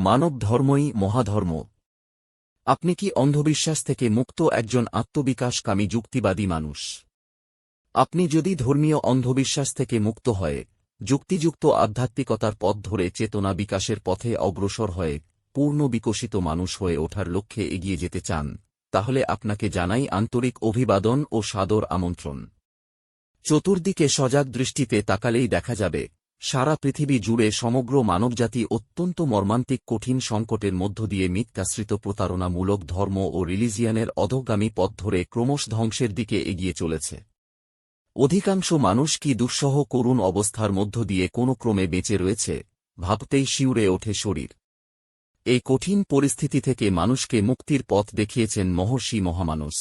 মানব ধর্মই মহাধর্ম। আপনি কি অন্ধবিশ্বাস থেকে মুক্ত একজন আত্মবিকাশকামী যুক্তিবাদী মানুষ? আপনি যদি ধর্মীয় অন্ধবিশ্বাস থেকে মুক্ত হয়ে, যুক্তিযুক্ত আধ্যাত্মিকতার পথ ধরে চেতনা বিকাশের পথে অগ্রসর হয়ে, পূর্ণ বিকশিত মানুষ হয়ে ওঠার লক্ষ্যে এগিয়ে যেতে চান, তাহলে আপনাকে জানাই আন্তরিক অভিবাদন ও সাদর আমন্ত্রণ। চতুর্দিকে সজাগ দৃষ্টিতে তাকালেই দেখা যাবে সারা পৃথিবী জুড়ে সমগ্র মানবজাতি অত্যন্ত মর্মান্তিক কঠিন সংকটের মধ্য দিয়ে মিথ্যাশ্রিত প্রতারণামূলক ধর্ম ও রিলিজিয়ানের অধগামী পথ ধরে ক্রমশ ধ্বংসের দিকে এগিয়ে চলেছে। অধিকাংশ মানুষ কি দুঃসহ করুণ অবস্থার মধ্য দিয়ে কোনো ক্রমে বেঁচে রয়েছে, ভাবতেই শিউরে ওঠে শরীর। এই কঠিন পরিস্থিতি থেকে মানুষকে মুক্তির পথ দেখিয়েছেন মহর্ষি মহামানস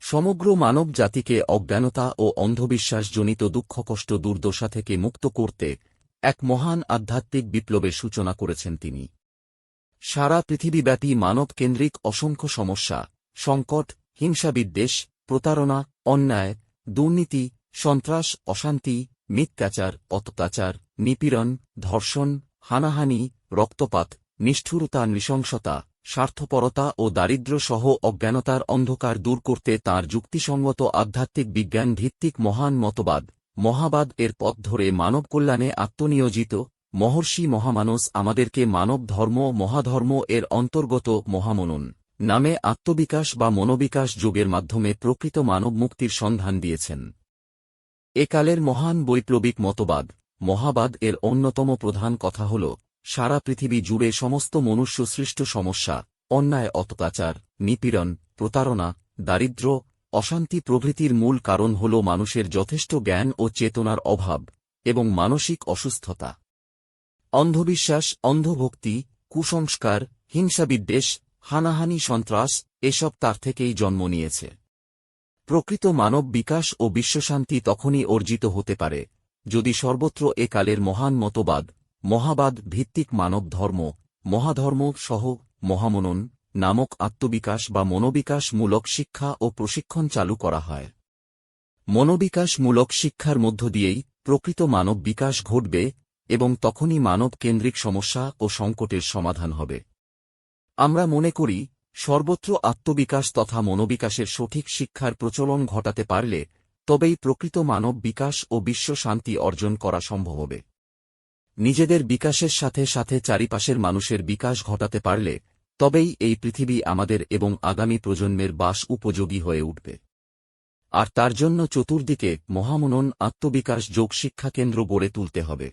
সমগ্র মানব জাতিকে অজ্ঞানতা ও অন্ধবিশ্বাসজনিত দুঃখকষ্ট দুর্দশা থেকে মুক্ত করতে এক মহান আধ্যাত্মিক বিপ্লবের সূচনা করেছেন তিনি। সারা পৃথিবীব্যাপী মানবকেন্দ্রিক অসংখ্য সমস্যা, সংকট, হিংসাবিদ্বেষ, প্রতারণা, অন্যায়, দুর্নীতি, সন্ত্রাস, অশান্তি, মিথ্যাচার, অত্যাচার, নিপীড়ন, ধর্ষণ, হানাহানি, রক্তপাত, নিষ্ঠুরতা, নৃশংসতা স্বার্থপরতা ও দারিদ্র্য সহ অজ্ঞানতার অন্ধকার দূর করতে তাঁর যুক্তিসঙ্গত আধ্যাত্মিক বিজ্ঞান ভিত্তিক মহান মতবাদ, মহাবাদ এর পথ ধরে মানব কল্যাণে আত্মনিয়োজিত, মহর্ষি মহামানস আমাদেরকে মানব ধর্ম, মহাধর্ম এর অন্তর্গত মহামনন নামে আত্মবিকাশ বা মনোবিকাশ যোগের মাধ্যমে প্রকৃত মানব মুক্তির সন্ধান দিয়েছেন। একালের মহান বৈপ্লবিক মতবাদ, মহাবাদ এর অন্যতম প্রধান কথা হল সারা পৃথিবী জুড়ে সমস্ত মনুষ্য সৃষ্ট সমস্যা, অন্যায়, অত্যাচার, নিপীড়ন, প্রতারণা দারিদ্র্য অশান্তি প্রভৃতির মূল কারণ হল মানুষের যথেষ্ট জ্ঞান ও চেতনার অভাব এবং মানসিক অসুস্থতা। অন্ধবিশ্বাস, অন্ধভক্তি, কুসংস্কার, হিংসাবিদ্বেষ, হানাহানি, সন্ত্রাস, এসব তার থেকেই জন্ম নিয়েছে। প্রকৃত মানব বিকাশ ও বিশ্বশান্তি তখনই অর্জিত হতে পারে, যদি সর্বত্র একালের মহান মতবাদ মহাবাদ ভিত্তিক মানব ধর্ম, মহাধর্ম সহ মহামনন নামক আত্মবিকাশ বা মনোবিকাশমূলক শিক্ষা ও প্রশিক্ষণ চালু করা হয়। মনোবিকাশমূলক শিক্ষার মধ্য দিয়েই প্রকৃত মানব বিকাশ ঘটবে এবং তখনই মানব কেন্দ্রিক সমস্যা ও সংকটের সমাধান হবে। আমরা মনে করি, সর্বত্র আত্মবিকাশ তথা মনোবিকাশের সঠিক শিক্ষার প্রচলন ঘটাতে পারলে তবেই প্রকৃত মানব বিকাশ ও বিশ্ব শান্তি অর্জন করা সম্ভব হবে। নিজেদের বিকাশের সাথে সাথে চারিপাশের মানুষের বিকাশ ঘটাতে পারলে, তবেই এই পৃথিবী আমাদের এবং আগামী প্রজন্মের বাস উপযোগী হয়ে উঠবে। আর তার জন্য চতুর্দিকে মহামনন আত্মবিকাশ যোগ শিক্ষা কেন্দ্র গড়ে তুলতে হবে।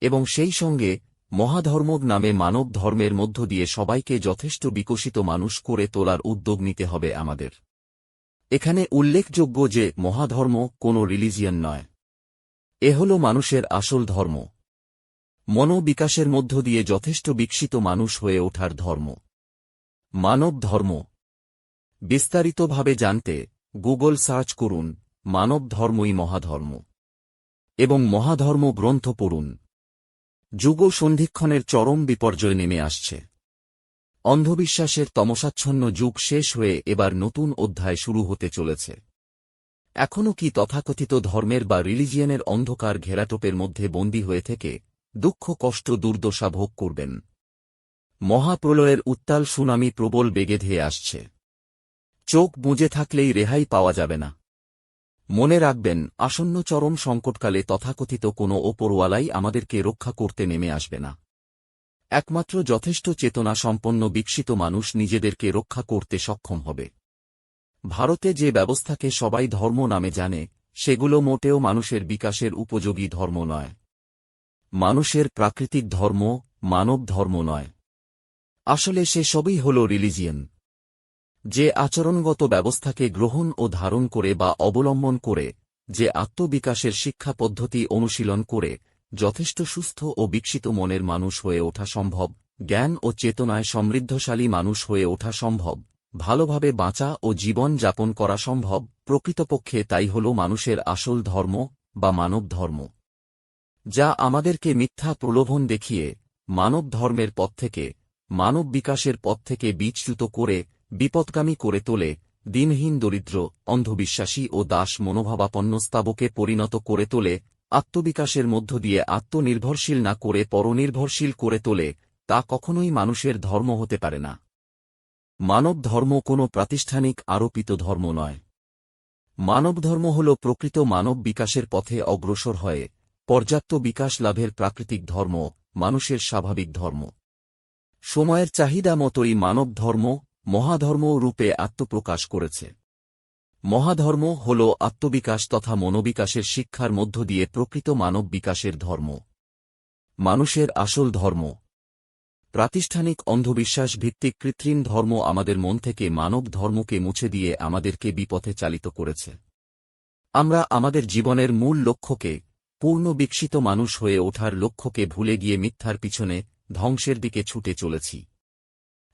এবং সেই সঙ্গে মহাধর্ম নামে মানব ধর্মের মধ্য দিয়ে সবাইকে যথেষ্ট বিকশিত মানুষ করে তোলার উদ্যোগ নিতে হবে আমাদের। এখানে উল্লেখযোগ্য যে মহাধর্ম কোনো রিলিজিয়ান নয়। এ হল মানুষের আসল ধর্ম। মনোবিকাশের মধ্য দিয়ে যথেষ্ট বিকশিত মানুষ হয়ে ওঠার ধর্ম। মানব ধর্ম। বিস্তারিতভাবে জানতে গুগল সার্চ করুন, মানব ধর্মই মহাধর্ম। এবং মহাধর্ম গ্রন্থ পড়ুন। যুগ সন্ধিক্ষণের চরম বিপর্যয় নেমে আসছে। অন্ধবিশ্বাসের তমসাচ্ছন্ন যুগ শেষ হয়ে এবার নতুন অধ্যায় শুরু হতে চলেছে। এখনও কি তথাকথিত ধর্মের বা রিলিজিয়নের অন্ধকার ঘেরাটোপের মধ্যে বন্দী হয়ে থেকে দুঃখ, কষ্ট, দুর্দশা ভোগ করবেন। মহাপ্রলয়ের উত্তাল সুনামি প্রবল বেগে ধেয়ে আসছে। চোখ বুঝে থাকলেই রেহাই পাওয়া যাবে না। মনে রাখবেন, আসন্ন চরম সংকটকালে তথাকথিত কোনো ওপরওয়ালাই আমাদেরকে রক্ষা করতে নেমে আসবে না। একমাত্র যথেষ্ট চেতনা সম্পন্ন বিকশিত মানুষ নিজেদেরকে রক্ষা করতে সক্ষম হবে। ভারতে যে ব্যবস্থাকে সবাই ধর্ম নামে জানে, সেগুলো মোটেও মানুষের বিকাশের উপযোগী ধর্ম নয়। মানুষের প্রাকৃতিক ধর্ম, মানব ধর্ম নয়। আসলে সে সবই হল রিলিজিয়ন। যে আচরণগত ব্যবস্থাকে গ্রহণ ও ধারণ করে বা অবলম্বন করে, যে আত্মবিকাশের শিক্ষা পদ্ধতি অনুশীলন করে, যথেষ্ট সুস্থ ও বিকশিত মনের মানুষ হয়ে ওঠা সম্ভব, জ্ঞান ও চেতনায় সমৃদ্ধশালী মানুষ হয়ে ওঠা সম্ভব, ভালোভাবে বাঁচা ও জীবন যাপন করা সম্ভব, প্রকৃতপক্ষে তাই হল মানুষের আসল ধর্ম বা মানব ধর্ম। যা আমাদেরকে মিথ্যা প্রলোভন দেখিয়ে মানব ধর্মের পথ থেকে মানব বিকাশের পথ থেকে বিচ্যুত করে, বিপদগামী করে তোলে, দিনহীন দরিদ্র, অন্ধবিশ্বাসী ও দাস মনোভাবাপন্ন স্তাবকে পরিণত করে তোলে, আত্মবিকাশের মধ্য দিয়ে আত্মনির্ভরশীল না করে পরনির্ভরশীল করে তোলে, তা কখনোই মানুষের ধর্ম হতে পারে না। মানব ধর্ম কোনো প্রাতিষ্ঠানিক আরোপিত ধর্ম নয়। মানব ধর্ম হল প্রকৃত মানব বিকাশের পথে অগ্রসর হয়ে পর্যাপ্ত বিকাশ লাভের প্রাকৃতিক ধর্ম, মানুষের স্বাভাবিক ধর্ম। সময়ের চাহিদা মতোই মানব ধর্ম, মহাধর্ম রূপে আত্মপ্রকাশ করেছে। মহাধর্ম হল আত্মবিকাশ তথা মনোবিকাশের শিক্ষার মধ্য দিয়ে প্রকৃত মানব বিকাশের ধর্ম। মানুষের আসল ধর্ম। প্রাতিষ্ঠানিক অন্ধবিশ্বাস ভিত্তিক কৃত্রিম ধর্ম আমাদের মন থেকে মানব ধর্মকে মুছে দিয়ে আমাদেরকে বিপথে চালিত করেছে। আমরা আমাদের জীবনের মূল লক্ষ্যকে পূর্ণ বিকশিত মানুষ হয়ে ওঠার লক্ষ্যকে ভুলে গিয়ে মিথ্যার পিছনে ধ্বংসের দিকে ছুটে চলেছি।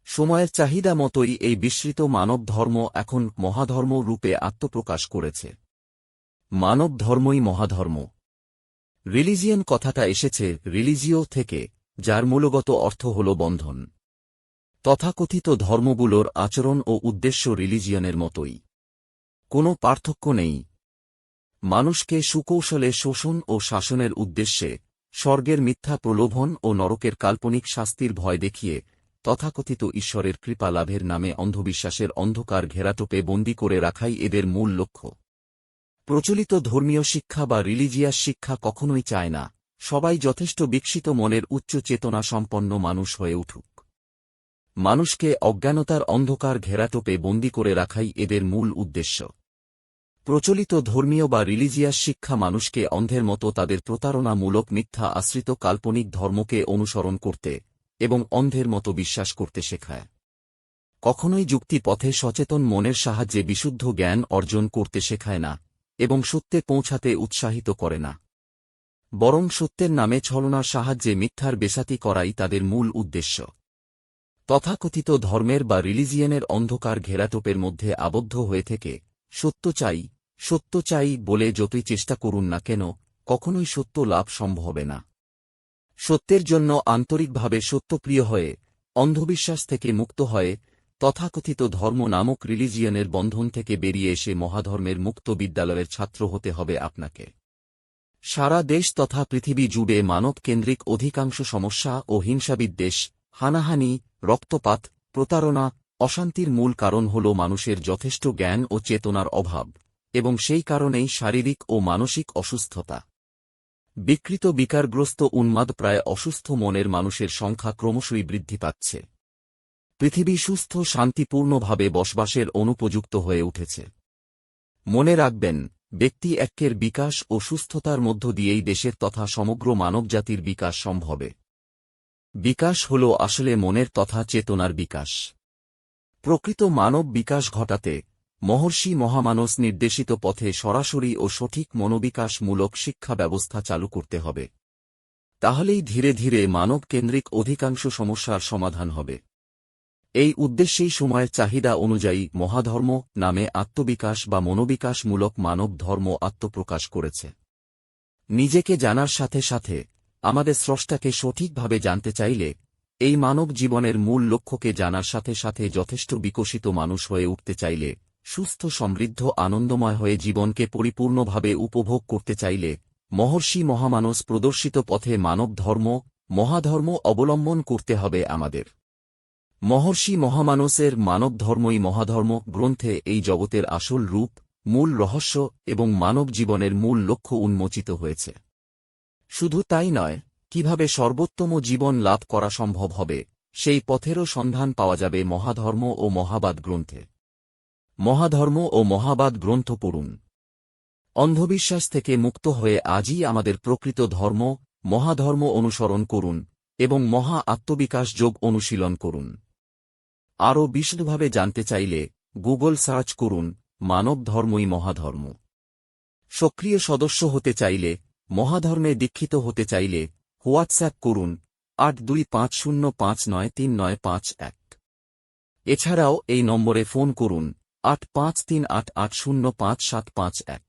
সময়ের চাহিদা মতোই এই বিস্মৃত মানব ধর্ম এখন মহাধর্ম রূপে আত্মপ্রকাশ করেছে। মানব ধর্মই মহাধর্ম। রিলিজিয়ান কথাটা এসেছে রিলিজিও থেকে, যার মূলগত অর্থ হল বন্ধন। তথাকথিত ধর্মগুলোর আচরণ ও উদ্দেশ্য রিলিজিয়ানের মতোই। কোনো পার্থক্য নেই। মানুষকে সুকৌশলে শোষণ ও শাসনের উদ্দেশ্যে স্বর্গের মিথ্যা প্রলোভন ও নরকের কাল্পনিক শাস্তির ভয় দেখিয়ে তথাকথিত ঈশ্বরের কৃপা লাভের নামে অন্ধবিশ্বাসের অন্ধকার ঘেরাটোপে বন্দী করে রাখাই এদের মূল লক্ষ্য। প্রচলিত ধর্মীয় শিক্ষা বা রিলিজিয়াস শিক্ষা কখনোই চায় না। সবাই যথেষ্ট বিকশিত মনের উচ্চ চেতনা সম্পন্ন মানুষ হয়ে উঠুক। মানুষকে অজ্ঞানতার অন্ধকার ঘেরাটোপে বন্দী করে রাখাই এদের মূল উদ্দেশ্য। প্রচলিত ধর্মীয় বা রিলিজিয়াস শিক্ষা মানুষকে অন্ধের মতো তাদের প্রতারণামূলক মিথ্যা আশ্রিত কাল্পনিক ধর্মকে অনুসরণ করতে এবং অন্ধের মতো বিশ্বাস করতে শেখায়। কখনোই যুক্তি পথে সচেতন মনের সাহায্যে বিশুদ্ধ জ্ঞান অর্জন করতে শেখায় না এবং সত্যে পৌঁছাতে উৎসাহিত করে না। বরং সত্যের নামে ছলনার সাহায্যে মিথ্যার বেসাতি করাই তাদের মূল উদ্দেশ্য। তথাকথিত ধর্মের বা রিলিজিয়নের অন্ধকার ঘেরাটোপের মধ্যে আবদ্ধ হয়ে থেকে সত্য চাই সত্য চাই বলে যতই চেষ্টা করুন না কেন, কখনোই সত্য লাভ সম্ভব হবে না। সত্যের জন্য আন্তরিকভাবে সত্যপ্রিয় হয়ে, অন্ধবিশ্বাস থেকে মুক্ত হয়ে, তথাকথিত ধর্ম নামক রিলিজিয়নের বন্ধন থেকে বেরিয়ে এসে মহাধর্মের মুক্ত বিদ্যালয়ের ছাত্র হতে হবে আপনাকে। সারা দেশ তথা পৃথিবী জুড়ে মানবকেন্দ্রিক অধিকাংশ সমস্যা ও হিংসাবিদ্বেষ, হানাহানি, রক্তপাত, প্রতারণা অশান্তির মূল কারণ হল মানুষের যথেষ্ট জ্ঞান ও চেতনার অভাব, এবং সেই কারণেই শারীরিক ও মানসিক অসুস্থতা। বিকৃত বিকারগ্রস্ত উন্মাদ প্রায় অসুস্থ মনের মানুষের সংখ্যা ক্রমশই বৃদ্ধি পাচ্ছে। পৃথিবী সুস্থ, শান্তিপূর্ণভাবে বসবাসের অনুপযুক্ত হয়ে উঠেছে। মনে রাখবেন, ব্যক্তি একের বিকাশ ও সুস্থতার মধ্য দিয়েই দেশের তথা সমগ্র মানবজাতির বিকাশ সম্ভবে। বিকাশ হল আসলে মনের তথা চেতনার বিকাশ। প্রকৃত মানব বিকাশ ঘটাতে মহর্ষি মহামানস নির্দেশিত পথে সরাসরি ও সঠিক মনোবিকাশমূলক শিক্ষা ব্যবস্থা চালু করতে হবে। তাহলেই ধীরে ধীরে মানবকেন্দ্রিক অধিকাংশ সমস্যার সমাধান হবে। এই উদ্দেশ্যেই সময়ের চাহিদা অনুযায়ী মহাধর্ম নামে আত্মবিকাশ বা মনোবিকাশমূলক মানব ধর্ম আত্মপ্রকাশ করেছে। নিজেকে জানার সাথে সাথে আমাদের স্রষ্টাকে সঠিকভাবে জানতে চাইলে এই মানব জীবনের মূল লক্ষ্যকে জানার সাথে সাথে যথেষ্ট বিকশিত মানুষ হয়ে উঠতে চাইলে, সুস্থ, সমৃদ্ধ, আনন্দময় হয়ে জীবনকে পরিপূর্ণভাবে উপভোগ করতে চাইলে, মহর্ষি মহামানস প্রদর্শিত পথে মানব ধর্ম, মহাধর্ম অবলম্বন করতে হবে আমাদের। মহর্ষি মহামানসের মানব ধর্মই মহাধর্ম গ্রন্থে এই জগতের আসল রূপ, মূল রহস্য এবং মানব জীবনের মূল লক্ষ্য উন্মোচিত হয়েছে। শুধু তাই নয় কীভাবে সর্বোত্তম জীবন লাভ করা সম্ভব হবে, সেই পথেরও সন্ধান পাওয়া যাবে মহাধর্ম ও মহাবাদ গ্রন্থে। মহাধর্ম ও মহাবাদ গ্রন্থ পড়ুন। অন্ধবিশ্বাস থেকে মুক্ত হয়ে আজই আমাদের প্রকৃত ধর্ম, মহাধর্ম অনুসরণ করুন এবং মহা আত্মবিকাশ যোগ অনুশীলন করুন। আরও বিশদভাবে জানতে চাইলে গুগল সার্চ করুন, মানব ধর্মই মহাধর্ম। সক্রিয় সদস্য হতে চাইলে, মহাধর্মে দীক্ষিত হতে চাইলে হোয়াটসঅ্যাপ করুন, আট দুই পাঁচ শূন্য পাঁচ নয় তিন নয় পাঁচ এক। এছাড়াও এই নম্বরে ফোন করুন, আট পাঁচ তিন আট আট শূন্য পাঁচ সাত পাঁচ এক।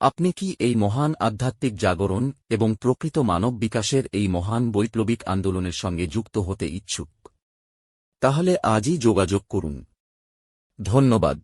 আপনি কি এই মহান আধ্যাত্মিক জাগরণ এবং প্রকৃত মানব বিকাশের এই মহান বৈপ্লবিক আন্দোলনের সঙ্গে যুক্ত হতে ইচ্ছুক? তাহলে আজই যোগাযোগ করুন। ধন্যবাদ।